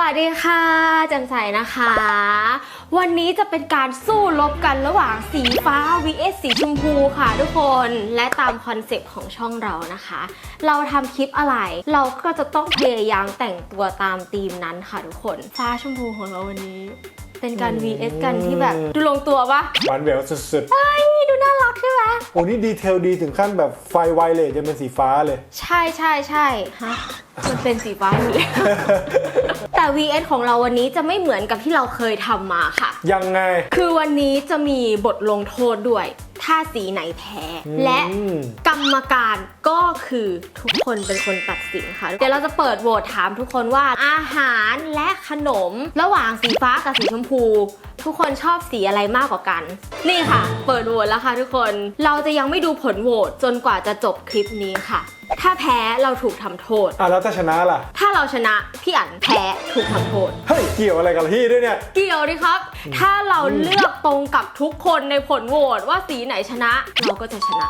วัสดีค่ะแจำใสนะคะ วันนี้จะเป็นการสู้รบกันระหว่างสีฟ้า vs สีชมพูค่ะทุกคนและตามคอนเซปต์ของช่องเรานะคะ เราทำคลิปอะไร เราก็จะต้องพยายามแต่งตัวตามธีมนั้นค่ะทุกคนฟ้าชมพูของเราวันนี้ เป็นการ vs กันที่แบบดูลงตัวปะหวานแหววสุดเฮ้ยดูน่ารักใช่ไหมๆโอ้นี่ดีเทลดีถึงขั้นแบบไฟไวเลยจะเป็นสีฟ้าเลย ใช่ใช่ใช่ฮะมันเป็นสีฟ้าอยู่แล้ว แต่ vs ของเราวันนี้จะไม่เหมือนกับที่เราเคยทำมาค่ะ ยังไง คือวันนี้จะมีบทลงโทษด้วย ถ้าสีไหนแพ้อืมและกรรมการก็คือทุกคนเป็นคนตัดสินค่ะ เดี๋ยวเราจะเปิดโหวตถามทุกคนว่าอาหารและขนม ระหว่างสีฟ้ากับสีชมพู ทุกคนชอบสีอะไรมากกว่ากัน นี่ค่ะ เปิดโหวตแล้วค่ะทุกคนเราจะยังไม่ดูผลโหวตจนกว่าจะจบคลิปนี้ค่ะ ถ้าแพ้เราถูกทำโทษ อะแล้วถ้าชนะล่ะ ถ้าเราชนะพี่อั๋นแพ้ถูกทำโทษ เฮ้ย เกี่ยวอะไรกับพี่ด้วยเนี่ย เกี่ยวดิครับ ถ้าเราเลือกตรงกับทุกคนในผลโหวตว่าสีไหนชนะ เราก็จะชนะ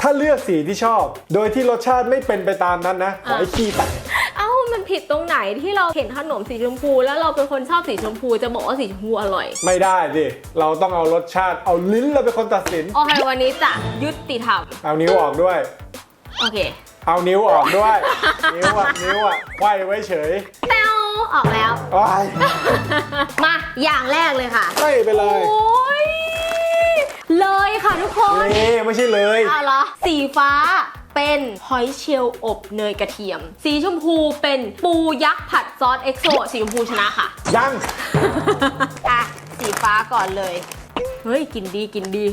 ถ้าเลือกสีที่ชอบ โดยที่รสชาติไม่เป็นไปตามนั้นนะ ขอให้ขี้แตกเอ้ามันผิดตรงไหนที่เราเห็นขนมสีชมพู แล้วเราเป็นคนชอบสีชมพูจะบอกว่าสีชมพูอร่อย ไม่ได้สิเราต้องเอารสชาติเอาลิ้นเราเป็นคนตัดสิน โอเควันนี้จะยุติธรรม เอานิ้วออกด้วย โอเค เอานิ้วออกด้วย นิ้วอะนิ้วอะไขว้ไว้เฉยแป้วออกแล้วว้ายมาอย่างแรกเลยค่ะไม่ไปเลย โอ้ยเลย ค่ะทุกคนเล่ไม่ใช่เลยเอาเหรอสีฟ้าเป็นหอยเชลล์อบเนยกระเทียม สีชมพูเป็นปูยักษ์ผัดซอสเอ็กโซสีชมพูชนะค่ะ ยัง อะ สีฟ้าก่อนเลย เฮ้ย กินดีกินดี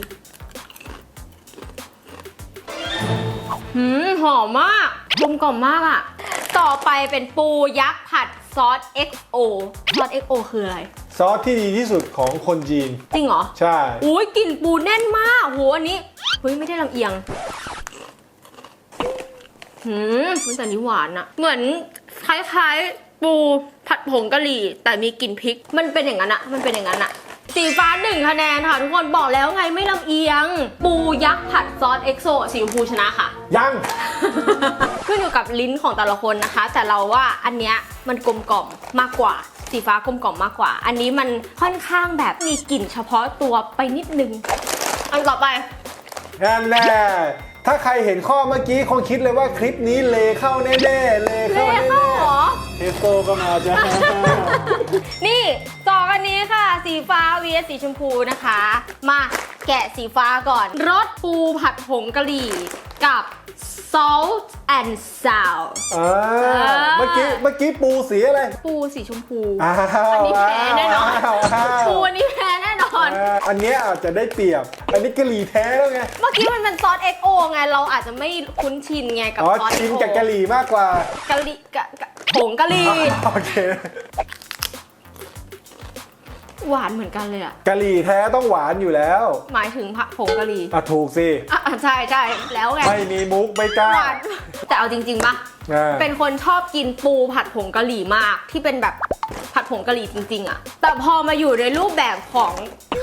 หืมหอมมากกลมกล่อมมากอะ ต่อไปเป็นปูยักษ์ผัด ซอส XO ซอส XO คืออะไร ซอสที่ดีที่สุดของคนจีน จริงเหรอ ใช่ อุ้ยกลิ่นปูแน่นมากโหอันนี้เฮ้ยไม่ได้ลำเอียงหืมมันแต่นี้หวานอะเหมือนคล้ายๆ ปูผัดผงกะหรี่ แต่มีกลิ่นพริก มันเป็นอย่างนั้นอะมันเป็นอย่างนั้นอะ สีฟ้าหนึ่งคะแนนค่ะทุกคนบอกแล้วไงไม่ลำเอียง ปูยักษ์ผัดซอสเอ็กโซสีชมพูชนะค่ะ ยัง ขึ้นอยู่กับลิ้นของแต่ละคนนะคะ แต่เราว่าอันเนี้ยมันกลมกล่อมมากกว่า สีฟ้ากลมกล่อมมากกว่า อันนี้มันค่อนข้างแบบมีกลิ่นเฉพาะตัวไปนิดนึง อันต่อไป นั่นแน่ถ้าใครเห็นข้อเมื่อกี้คงคิดเลยว่าคลิปนี้เลเข้าแน่ๆเลเลเข้าแน่เข้าเหรอ ๆเทสโตก็มาจ้านี่สองอันนี้ ค่ะ สีฟ้า vs สีชมพูนะคะ มาแกะสีฟ้าก่อนรสปูผัดผงกะหรี่กับ salt and sour อ่าเมื่อกี้เมื่อกี้ปูสีอะไรปูสีชมพู อ้าวอันนี้แพ้แน่นอนาวอ้าว ปูอันนี้แพ้แน่นอน อ่าอันเนี้ยอาจจะได้เปรียบ อันนี้กะหรี่แท้แล้วไง เมื่อกี้มันเป็นซอส XO ไง เราอาจจะไม่คุ้นชินไงกับอ๋อซอสชิน XO กับกะหรี่มากกว่า กะหรี่กะกะผงกะหรี่ โอเค หวานเหมือนกันเลยอะกะหรี่แท้ต้องหวานอยู่แล้วหมายถึงผักผงกะหรี่อะถูกสิอะอะใช่ใช่แล้วไงไม่มีมุกไม่กล้าหวานแต่เอาจริงๆปะอ่าเป็นคนชอบกินปูผัดผงกะหรี่มากที่เป็นแบบผัดผงกะหรี่จริง ๆอะแต่พอมาอยู่ในรูปแบบของ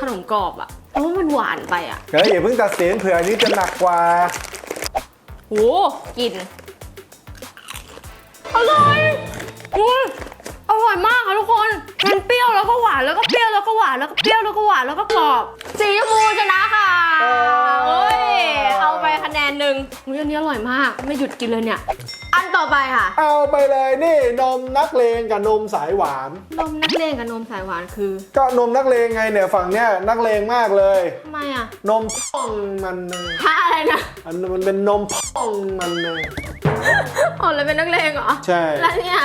ขนมกรอบอะเพราะว่ามันหวานไปอะเฮ้ยอย่าเพิ่งตัดสินเผื่ออันนี้จะหนักกว่าโอ้กินอร่อยอืมอ ร่อยมากค่ะทุกคนมันเปรี้ยวแล้วก็หวานแล้วก็เปรี้ยวแล้วก็หวานแล้วก็เปรี้ยวแล้วก็หวานแล้วก็กรอบ สีชมพูชนะค่ะเออเอ้ยเอาไปคะแนนหนึ่งอุ๊ยอันนี้อร่อยมาก ไม่หยุดกินเลยเนี่ย อันต่อไปค่ะ เอาไปเลยนี่นมนักเลงกับนมสายหวาน นมนักเลงกับนมสายหวานคือ ก็นมนักเลงไงเนี่ยฝั่งเนี้ยนักเลงมากเลยทำไมอะ นมพ่องมันเลยฮะอะไรนะอันนั้นมันเป็นนมพ่องมันเลยอ๋อเลยเป็นนักเลงเหรอ ใช่ แล้วเนี่ย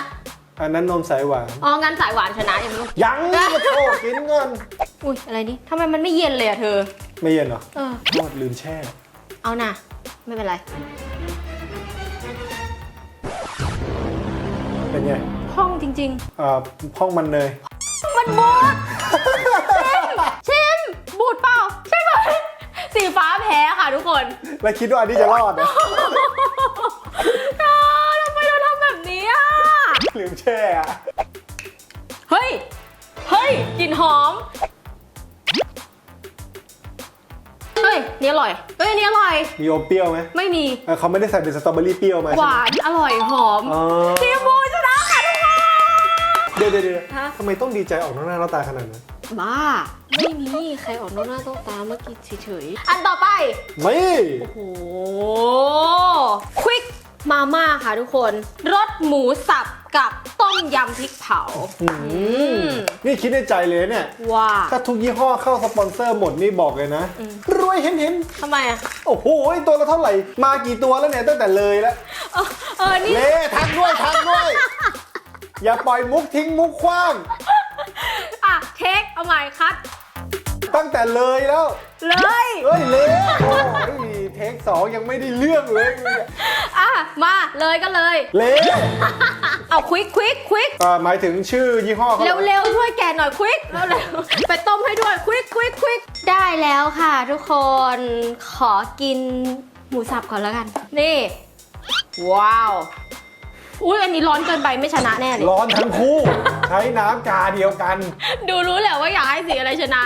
อันนั้นนมสายหวาน อ๋องั้นสายหวานชนะอย่างนี้ยังมาโทษกินเงินอุ้ยอะไรนี่ทำไมมันไม่เย็นเลยอะเธอ ไม่เย็นเหรอเออโทษลืมแช่ เอาน่ะ ไม่เป็นไร เป็นไงห้องจริง อ่าพ่องมันเนย ๆ มันบูดชิมชิมบูดเปล่าใช่ไหมสีฟ้าแพ้ค่ะทุกคน แล้วคิดว่าอันนี้จะรอดนะ ลืมแช่อะเฮ้ย เฮ้ยกลิ่นหอม เฮ้ยนี่อร่อยเฮ้ยนี่อร่อย มีอมเปรี้ยวไหมไม่มี เออเขาไม่ได้ใส่เป็นสตรอเบอรี่เปรี้ยวมาหใช่ไหมวานอร่อยหอมอ๋อ ทีมบูชนะค่ะทุกคนเดดี๋ยวเดี๋ยวเดี๋ยวฮะ ทำไมต้องดีใจออกหน้าหน้าตาขนาดนั้นบ้า ไม่มี ใครออกนอกหน้าต้องตาเมื่อกี้เฉยๆ อันต่อไป ไม่ โอ้โห ควิกมาม่าค่ะทุกคน รสหมูสับ กับต้มยำพริกเผาอืมนี่คิดในใจเลยเนี่ยว่าถ้าทุกยี่ห้อเข้าสปอนเซอร์หมดนี่บอกเลยนะ รวยเห็นเห็นทำไมอะๆโอ้โห ตัวละเท่าไหร่ มากี่ตัวแล้วเนี่ยตั้งแต่เลยแล้วเออเออนี่เล่ทักด้วยทักด้วย อย่าปล่อยมุกทิ้งมุกคว้าง อะเทคเอาใหม่คัดตั้งแต่เลยแล้ว เลย เฮ้ยเละโอ้ย เทคสองยังไม่ได้เรื่องเลยอะมาเลยก็เลยเละเอาควิกควิกควิกอ่าหมายถึงชื่อยี่ห้อเขาหรอเร็วๆช่วยแกะหน่อยควิกเร็วๆไปต้มให้ด้วยควิกควิกควิกได้แล้วค่ะ ทุกคนขอกินหมูสับก่อนแล้วกัน นี่ ว้าวอุ้ยอันนี้ร้อนเกินไปไม่ชนะแน่เลยร้อนทั้งคู่ ใช้น้ำกาเดียวกัน ดูรู้แหละว่าอยากให้สีอะไรชนะ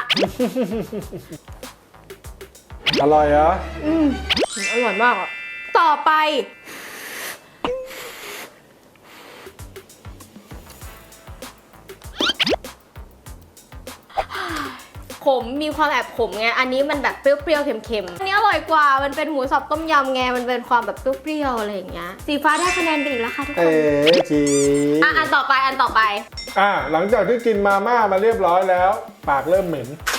อร่อยเหรอ อืมอร่อยมากอะ ต่อไป ขมมีความแอบขมไง อันนี้มันแบบเปรี้ยวๆ เค็มๆ อันนี้อร่อยกว่า มันเป็นหมูสับต้มยำไง มันเป็นความแบบเปรี้ยวๆ อะไรอย่างเงี้ย สีฟ้าได้คะแนนไปอีกแล้วค่ะทุกคเอ๋น จีอะ อันต่อไป อันต่อไป อะหลังจากที่กินมาม่ามาเรียบร้อยแล้ว ปากเริ่มเหม็นไอ้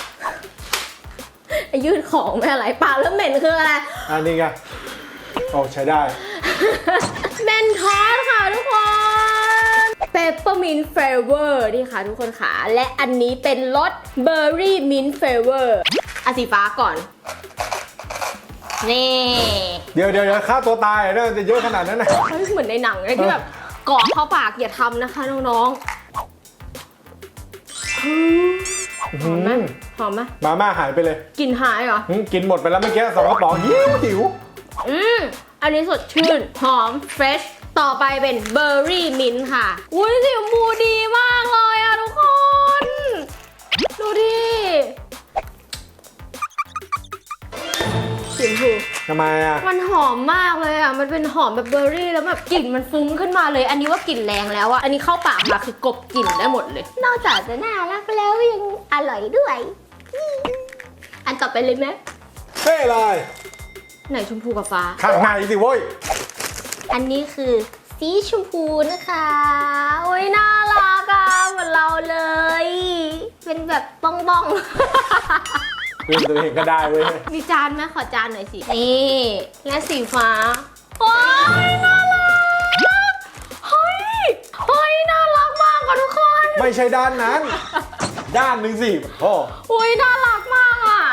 ยืดของไม่อะไรปากเริ่มเหม็นคืออะไรอันนี้ไงโอ้ใช้ได้เมนทอสค่ะทุกคนเปปเปอร์มินต์เฟเวอร์นี่ค่ะทุกคนค่ะและอันนี้เป็นรสเบอร์รี่มินต์เฟเวอร์อะสีฟ้าก่อน นี่เดี๋ยวเดี๋ยวเดี๋ยวฆ่าตัวตายเหรอเนี่ยจะเยอะขนาดนั้นนะเฮ้ยเหมือนในหนังเลยที่แบบเกาะเข้าปากอย่าทำนะคะน้องๆ หอมไหมหอมไหมมาม่าหายไปเลย กลิ่นหายเหรอหึกินหมดไปแล้วเมื่อกี้สองกระป๋องหิวหิวอืมอันนี้สดชื่น หอม เฟรช ต่อไปเป็นเบอร์รี่มินต์ค่ะ อุ้ยสีชมพูดีมากเลยอะทุกคน ดูดิสีชมพู ทำไมอะ มันหอมมากเลยอะมันเป็นหอมแบบเบอร์รี่แล้วแบบกลิ่นมันฟุ้งขึ้นมาเลย อันนี้ว่ากลิ่นแรงแล้วอะอันนี้เข้าปากมาคือกลบกลิ่นได้หมดเลย นอกจากจะน่ารักแล้วยังอร่อยด้วย อันต่อไปเลยไหมเฮ้ยอะไรไหนชมพูกับฟ้า ข้างในสิเว้ย อันนี้คือสีชมพูนะคะ โอ้ยน่ารักอะเหมือนเราเลย เป็นแบบบ้องบ้องเพื่อนตัวเองก็ได้เว้ยๆมีจานไหมขอจานหน่อยสิ นี่ และสีฟ้าโอ้ยน่ารักเฮ้ยเฮ้ยน่ารักมากอะทุกคน ไม่ใช่ด้านนั้น ด้านหนึ่งสิโอ้โอ้ยน่ารักมากอะ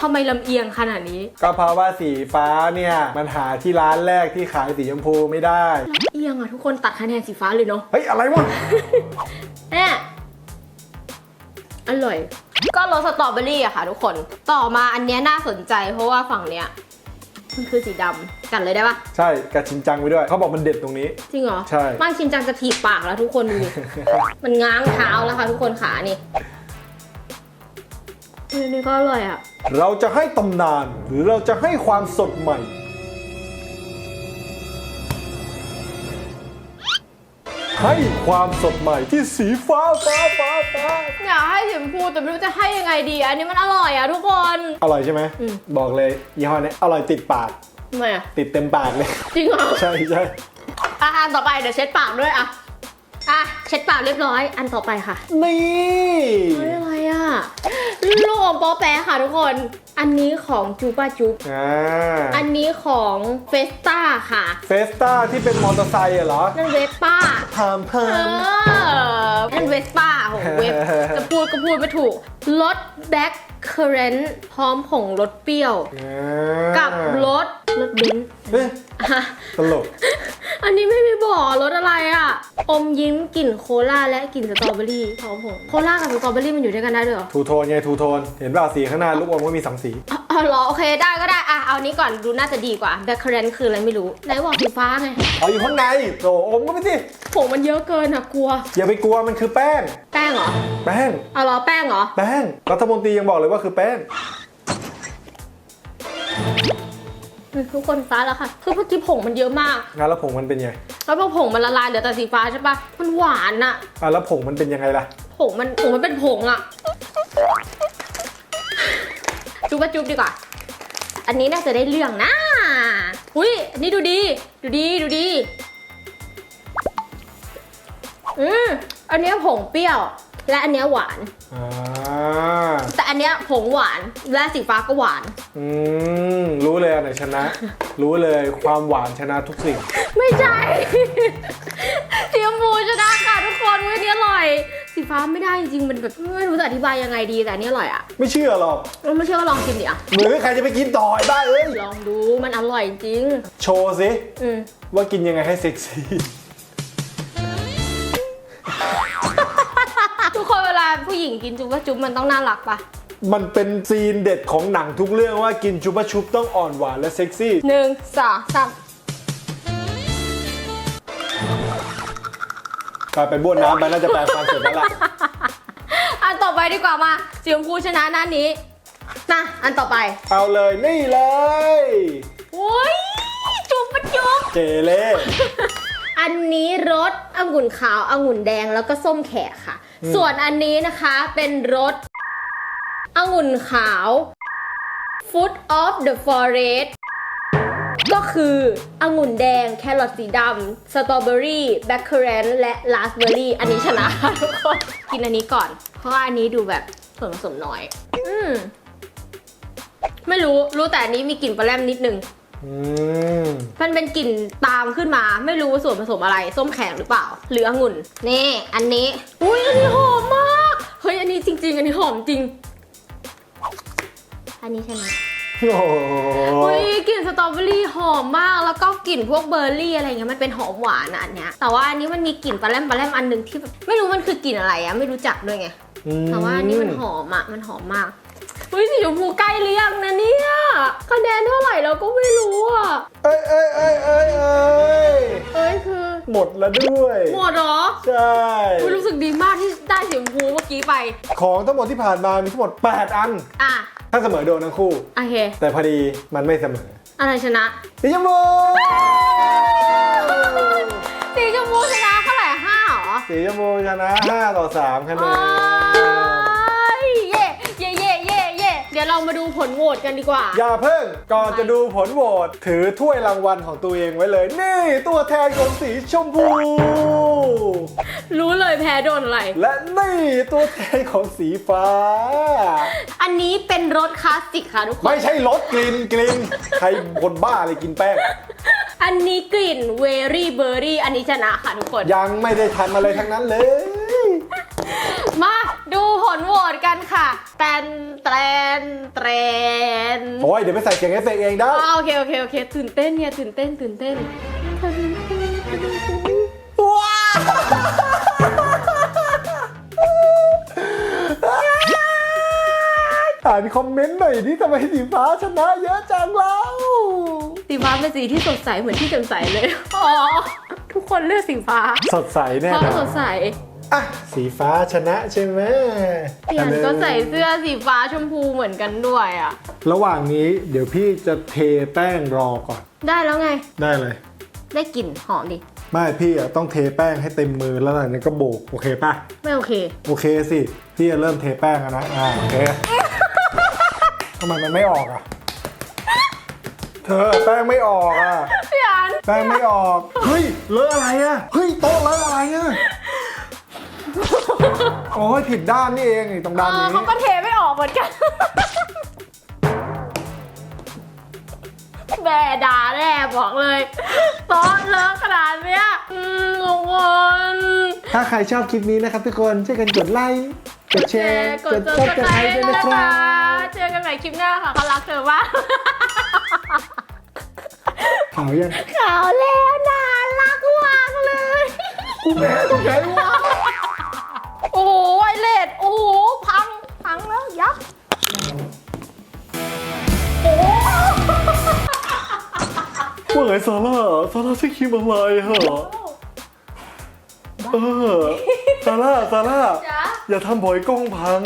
ทำไมลำเอียงขนาดนี้ ก็เพราะว่าสีฟ้าเนี่ย มันหาที่ร้านแรกที่ขายสีชมพูไม่ได้ลำเอียงอะทุกคนตัดคะแนนสีฟ้าเลยเนาะเฮ้ยอะไรวะเนี่ยอร่อย ก็รสสตรอเบอรี่อะค่ะทุกคน ต่อมาอันเนี้ยน่าสนใจ เพราะว่าฝั่งเนี้ยมันคือสีดำกันเลยได้ปะใช่กับชินจังไปด้วย เขาบอกมันเด็ดตรงนี้ จริงเหรอใช่ ไมันชินจังจะถีบปากแล้วทุกคนดูดิ มันง้างเท้าแล้วค่ะทุกคนขานี่เฮ้ยนี่ก็อร่อยอะเราจะให้ตำนานหรือเราจะให้ความสดใหม่ ให้ความสดใหม่ที่สีฟ้าฟ้าฟ้าฟ้าอยากให้สีชมพูแต่ไม่รู้จะให้ยังไงดีอันนี้มันอร่อยอะทุกคน อร่อยใช่ไหม อืม บอกเลยยี่ห้อนี้อร่อยติดปาก ทำไมอะติดเต็มปากเลย จริงเหรอใช่ใช่อะอันต่อไปเดี๋ยวเช็ดปากด้วยอะ อะเช็ดปากเรียบร้อย อันต่อไปค่ะนี่เฮ้ยอะไรอะลูกอมป๊อแปะค่ะทุกคน อันนี้ของจูป้าจุ๊บอ่าอันนี้ของเฟสต้าค่ะเฟสต้าที่เป็นมอเตอร์ไซค์อะเหรอนั่นเวสป้าถามเพิ่เอม อนั่นเวสป้าโหเวฟจะพูดก็พูดไม่ถูกรสแบล็คเคอร์เรนต์พร้อมผงรสเปรี้ยว กับรสรสเบนซ์เฮ้ยอะ ตลก อันนี้ไม่มีบอกรสอะไรอะ อมยิ้มกลิ่นโคลาและกลิ่นสตรอเบอรี่พร้อมผงโคลากับสตรอเบอรี่มันอยู่ด้วยกันได้ด้วยเหรอทูโทนไงทูโทน เห็นเปล่าสีข้างหน้าลูกอมก็มีสองสี อ๋อเหรอโอเคได้ก็ได้อะเอานี้ก่อนดูน่าจะดีกว่าแบคเคอร์เรนคืออะไรไม่รู้ไหนบอกสีฟ้าไงเอาอยู่ข้างในโถอมก็ไม่สิ ผงมันเยอะเกินอะกลัว อย่าไปกลัวมันคือแป้ง แป้งเหรอแป้ง เอาเหรอแป้งเหรอ แป้ง รัฐมนตรียังบอกเลยว่าคือแป้งนอืมทุกคนฟ้าแล้วค่ะ คือเมื่อกี้ผงมันเยอะมากงั้นแล้วผงมันเป็นไงแล้วพอผงมันละลายเหลือแต่สีฟ้าใช่ปะมันหวานอะอะแล้วผงมันเป็นยังไงล่ะ ผงมันผงมันเป็นผงอะจุ๊บว่าจุ๊บดีกว่า อันนี้น่าจะได้เรื่องนะอุ้ยอันนี้ดูดี ดูดี ดูดี อืมอันเนี้ยผงเปรี้ยว และอันเนี้ยหวาน อ่า แต่อันเนี้ยผงหวานและสีฟ้าก็หวาน อืมรู้เลยอันไหนชนะ รู้เลยความหวานชนะทุกสิ่ง ไม่ใช่ สีชมพูชนะค่ะทุกคนวันนี้อร่อย สีฟ้าไม่ได้จริงๆมันแบบไม่รู้จะอธิบายยังไงดีแต่อันนี้อร่อยอะไม่เชื่อหรอกเราไม่เชื่อก็ลองกินดิอะหรือใครจะไปกินต่อไอ้บ้าเอ้ยลองดูมันอร่อยจริง โชว์สิอืมว่ากินยังไงให้เซ็กซี่ ผู้หญิงกินจุ๊บว่าจุ๊บมันต้องน่ารักปะมันเป็นซีนเด็ดของหนังทุกเรื่องว่ากินชุบะชุบต้องอ่อนหวานและเซ็กซี่ หนึ่งสองสามกลายเป็นบ้วนน้ำไปน่าจะแปลความเสร็จแล้วล่ะ อันต่อไปดีกว่ามาสีชมพูชนะหน้านี้นะอันต่อไปเอาเลยนี่เลยโอ้ยจุ๊บปะจุ๊บเจเล่อันนี้รสองุ่นขาวองุ่นแดงแล้วก็ส้มแขกค่ะ ส่วนอันนี้นะคะเป็นรสองุ่นขาว Food of the Forest ก็คือองุ่นแดง แครอทสีดำสตรอเบอรี่แบล็คเคอร์แรนและราสเบอร์รี่ อันนี้ชนะทุกคน กินอันนี้ก่อน เพราะอันนี้ดูแบบส่วนผสมน้อย อืม ไม่รู้ รู้แต่อันนี้มีกลิ่นปลาแรมนิดนึง อืมมันเป็นกลิ่นตามขึ้นมา ไม่รู้ส่วนผสมอะไร ส้มแข็งหรือเปล่า หรือองุ่น นี่ อันนี้ อุ้ยอันนี้หอมมาก เฮ้ย อันนี้จริง ๆ อันนี้หอมจริง อันนี้ใช่ไหมโอ้โหอุ้ยกลิ่นสตรอเบอรี่หอมมาก แล้วก็กลิ่นพวกเบอร์รี่อะไรเงี้ย มันเป็นหอมหวานอะอันเนี้ย แต่ว่าอันนี้มันมีกลิ่นปลาแรมปลาแรมอันหนึ่งที่แบบไม่รู้มันคือกลิ่นอะไรอะไม่รู้จักด้วยไงอืมแต่ว่าอันนี้มันหอมอะมันหอมมากเฮ้ยสีชมพูใกล้เรียงนะเนี่ย คะแนนเท่า ไหร่เราก็ไม่รู้อะเอ้ยเอ้ยเอ้ยเอ้ยเอ้ยเอ้ยคือ หมดแล้วด้วย หมดเหรอใช่ อุ๊ยรู้สึกดีมากที่ได้สีชมพูเมื่อกี้ไป ของทั้งหมดที่ผ่านมามีทั้งหมด 8 อัน อะ ถ้าเสมอโดนทั้งคู่ โอเค แต่พอดีมันไม่เสมออะไรชนะ สีชมพูสีชมพูชนะเท่าไหร่ห้าเหรอ สีชมพูชนะ 5 ต่อ3คะแนโอ้น ดี๋ยวเรามาดูผลโหวตกันดีกว่า อย่าเพิ่งก่อนจะดูผลโหวตถือถ้วยรางวัลของตัวเองไว้เลย นี่ตัวแทนของสีชมพู รู้เลยแพ้โดนอะไร และนี่ตัวแทนของสีฟ้า อันนี้เป็นรสคลาสสิกค่ะทุกคน ไม่ใช่รสกลิ่นกลิ่นใครคนบ้าอะไรกินแป้ง อันนี้กลิ่นเวรี่เบอร์รี่ อันนี้ชนะค่ะทุกคน ยังไม่ได้ทำอะไรทั้งนั้นเลย มาดูผลโหวตกันค่ะ แตนแตนแตนโอ้ยเดี๋ยวไปใส่เสียงเอฟเฟกต์เองได้อ๋อโอเคโอเคโอเคตื่นเต้นเนี่ยตื่นเต้นตื่นเต้นว้าวอ่านคอมเมนต์หน่อยดิทำไมสีฟ้าชนะเยอะจังเราสีฟ้าเป็นสีที่สดใสเหมือนที่แจ่มใสเลยอ๋อทุกคนเลือกสีฟ้าสดใสแน่เพราะนอสนดใส อะสีฟ้าชนะใช่ไหมพี่อันก็ใส่เสื้อสีฟ้าชมพูเหมือนกันด้วยอะ ระหว่างนี้เดี๋ยวพี่จะเทแป้งรอก่อน ได้แล้วไง ได้เลย ได้กลิ่นหอมดิ ไม่พี่อะต้องเทแป้งให้เต็มมือแล้วหลังจากนั้นก็โบกโอเคป่ะ ไม่โอเค โอเคสิ พี่จะเริ่มเทแป้งแล้วนะ อ่าโอเคทำไมมันไม่ออกอะ เธอแป้งไม่ออกอะ พี่อัน แป้งไม่ออก เฮ้ยเลอะอะไรอะ เฮ้ยโต๊ะเลอะอะไรอะ โอ้ยผิดด้านนี่เองนี่ตรงเอด้านอนี้ เขาก็เทไม่ออกเหมือนกัน แม่ด่าแน่บอกเลยซอสเลอะขนาดเนี้ยอืมงงนถ้าใครชอบคลิปนี้นะครับทุกคนช่วยกันกดไลค์ กดแชร์กดซัซับบสสไคไครรต์ต์ด้วยด้วยนะนะครัคะบเจอกันใหม่คลิปหน้าค่ะเขารักเธอมากขาวยังขาวแล้วน่ารักมากเลย กูแม่ตรงไหนวะโอ้โหไวเลสโอ้โหพังพังแล้วยับโอ้โหว่าไงซาร่าซาร่าใช้ครีมอะไรเหรอเออซาร่าซาร่า จ๊ะอย่าทำบอยกล้องพัง